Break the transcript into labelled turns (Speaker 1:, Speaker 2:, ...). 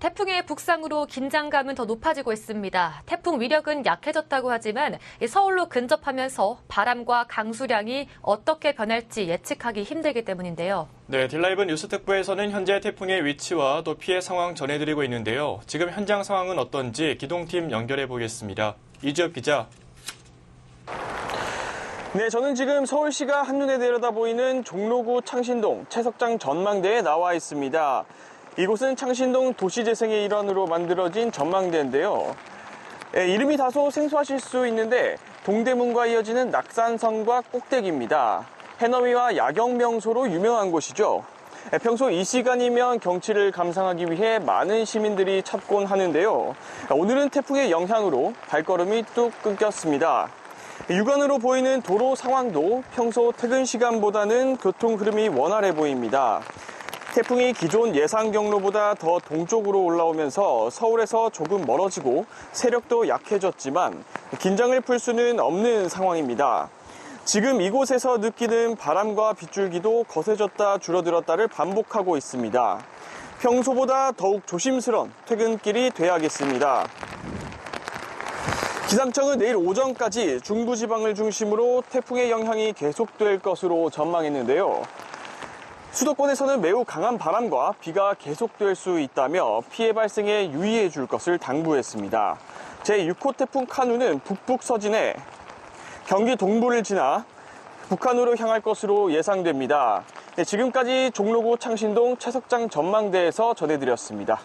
Speaker 1: 태풍의 북상으로 긴장감은 더 높아지고 있습니다. 태풍 위력은 약해졌다고 하지만 서울로 근접하면서 바람과 강수량이 어떻게 변할지 예측하기 힘들기 때문인데요.
Speaker 2: 네, 딜라이브 뉴스특보에서는 현재 태풍의 위치와 또 피해 상황 전해드리고 있는데요. 지금 현장 상황은 어떤지 기동팀 연결해 보겠습니다. 이주엽 기자.
Speaker 3: 네, 저는 지금 서울시가 한눈에 내려다 보이는 종로구 창신동 채석장 전망대에 나와 있습니다. 이곳은 창신동 도시재생의 일환으로 만들어진 전망대인데요. 예, 이름이 다소 생소하실 수 있는데 동대문과 이어지는 낙산성과 꼭대기입니다. 해넘이와 야경 명소로 유명한 곳이죠. 예, 평소 이 시간이면 경치를 감상하기 위해 많은 시민들이 찾곤 하는데요. 오늘은 태풍의 영향으로 발걸음이 뚝 끊겼습니다. 육안으로 보이는 도로 상황도 평소 퇴근 시간보다는 교통 흐름이 원활해 보입니다. 태풍이 기존 예상 경로보다 더 동쪽으로 올라오면서 서울에서 조금 멀어지고 세력도 약해졌지만 긴장을 풀 수는 없는 상황입니다. 지금 이곳에서 느끼는 바람과 빗줄기도 거세졌다 줄어들었다를 반복하고 있습니다. 평소보다 더욱 조심스런 퇴근길이 돼야겠습니다. 기상청은 내일 오전까지 중부지방을 중심으로 태풍의 영향이 계속될 것으로 전망했는데요. 수도권에서는 매우 강한 바람과 비가 계속될 수 있다며 피해 발생에 유의해 줄 것을 당부했습니다. 제6호 태풍 카누는 북북 서진해 경기 동부를 지나 북한으로 향할 것으로 예상됩니다. 네, 지금까지 종로구 창신동 채석장 전망대에서 전해드렸습니다.